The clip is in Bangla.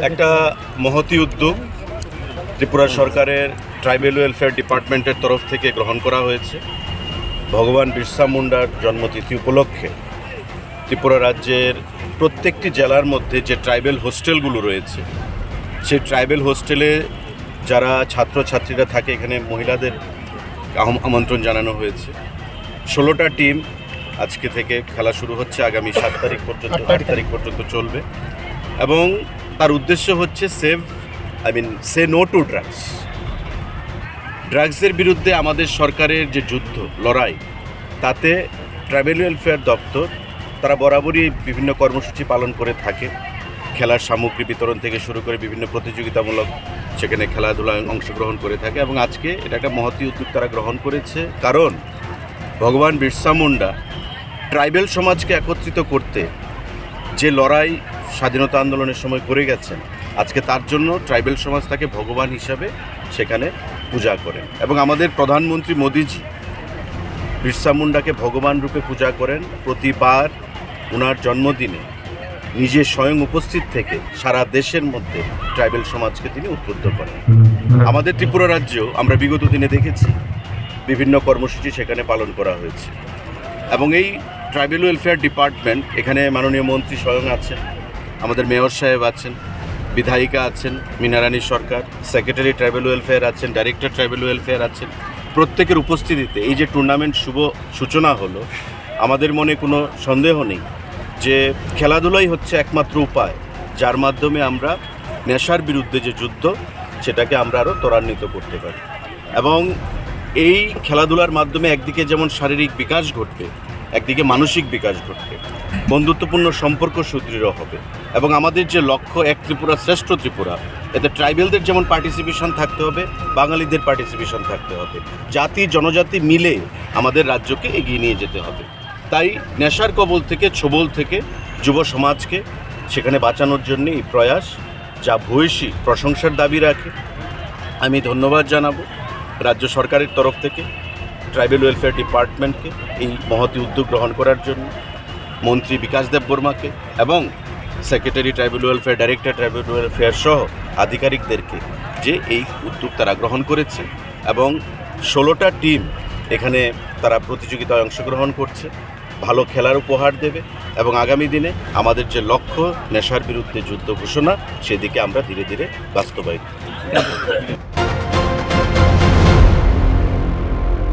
একটা মহতি উদ্যোগ ত্রিপুরা সরকারের ট্রাইবেল ওয়েলফেয়ার ডিপার্টমেন্টের তরফ থেকে গ্রহণ করা হয়েছে ভগবান বিরসা মুন্ডার জন্মতিথি উপলক্ষে ত্রিপুরা রাজ্যের প্রত্যেকটি জেলার মধ্যে যে ট্রাইবেল হোস্টেলগুলো রয়েছে সেই ট্রাইবেল হোস্টেলে যারা ছাত্রছাত্রীরা থাকে এখানে মহিলাদের আমন্ত্রণ জানানো হয়েছে ষোলোটা টিম আজকে থেকে খেলা শুরু হচ্ছে আগামী সাত তারিখ পর্যন্ত আট তারিখ পর্যন্ত চলবে। এবং তার উদ্দেশ্য হচ্ছে save I mean say no to drugs ড্রাগসের বিরুদ্ধে আমাদের সরকারের যে যুদ্ধ লড়াই তাতে ট্রাভেল ওয়েলফেয়ার দপ্তর তারা বরাবরই বিভিন্ন কর্মসূচি পালন করে থাকে। খেলার সামগ্রী বিতরণ থেকে শুরু করে বিভিন্ন প্রতিযোগিতামূলক সেখানে খেলাধুলায় অংশগ্রহণ করে থাকে। এবং আজকে এটা একটা মহতি উদ্যোগ তারা গ্রহণ করেছে। কারণ ভগবান বিরসা মুন্ডা ট্রাইবেল সমাজকে একত্রিত করতে যে লড়াই স্বাধীনতা আন্দোলনের সময় করে গেছেন, আজকে তার জন্য ট্রাইবেল সমাজ তাকে ভগবান হিসাবে সেখানে পূজা করেন এবং আমাদের প্রধানমন্ত্রী মোদিজি বিরসা মুন্ডাকে ভগবান রূপে পূজা করেন প্রতিবার ওনার জন্মদিনে নিজে স্বয়ং উপস্থিত থেকে সারা দেশের মধ্যে ট্রাইবেল সমাজকে তিনি উদ্বুদ্ধ করেন। আমাদের ত্রিপুরা রাজ্যেও আমরা বিগত দিনে দেখেছি বিভিন্ন কর্মসূচি সেখানে পালন করা হয়েছে এবং এই ট্রাইবেল ওয়েলফেয়ার ডিপার্টমেন্ট, এখানে মাননীয় মন্ত্রী স্বয়ং আছেন, আমাদের মেয়র সাহেব আছেন, বিধায়িকা আছেন, Minarani Sarkar, secretary tribal welfare আছেন, ডাইরেক্টর ট্রাইবেল ওয়েলফেয়ার আছেন। প্রত্যেকের উপস্থিতিতে এই যে টুর্নামেন্ট শুভ সূচনা হলো, আমাদের মনে কোনো সন্দেহ নেই যে খেলাধুলাই হচ্ছে একমাত্র উপায়, যার মাধ্যমে আমরা নেশার বিরুদ্ধে যে যুদ্ধ, সেটাকে আমরা আরও ত্বরান্বিত করতে পারি। এবং এই খেলাধুলার মাধ্যমে একদিকে যেমন শারীরিক বিকাশ ঘটবে একদিকে মানসিক বিকাশ ঘটবে, বন্ধুত্বপূর্ণ সম্পর্ক সুদৃঢ় হবে এবং আমাদের যে লক্ষ্য এক ত্রিপুরা, শ্রেষ্ঠ ত্রিপুরা, এতে ট্রাইবেলদের যেমন পার্টিসিপেশন থাকতে হবে, বাঙালিদের পার্টিসিপেশন থাকতে হবে। জাতি, জনজাতি মিলে আমাদের রাজ্যকে এগিয়ে নিয়ে যেতে হবে। তাই নেশার কবল থেকে, ছবল থেকে, যুব সমাজকে সেখানে বাঁচানোর জন্য এই প্রয়াস, যা ভূয়সী প্রশংসার দাবি রাখে। আমি ধন্যবাদ জানাব রাজ্য সরকারের তরফ থেকে, ট্রাইবেল ওয়েলফেয়ার ডিপার্টমেন্টকে এই মহতি উদ্যোগ গ্রহণ করার জন্য মন্ত্রী বিকাশ দেব বর্মাকে এবং secretary tribal welfare director tribal welfare সহ আধিকারিকদেরকে যে এই উদ্যোগ তারা গ্রহণ করেছে এবং ষোলোটা টিম এখানে তারা প্রতিযোগিতায় অংশগ্রহণ করছে, ভালো খেলার উপহার দেবে এবং আগামী দিনে আমাদের যে লক্ষ্য, নেশার বিরুদ্ধে যুদ্ধ ঘোষণা, সেদিকে আমরা ধীরে ধীরে বাস্তবায়িত।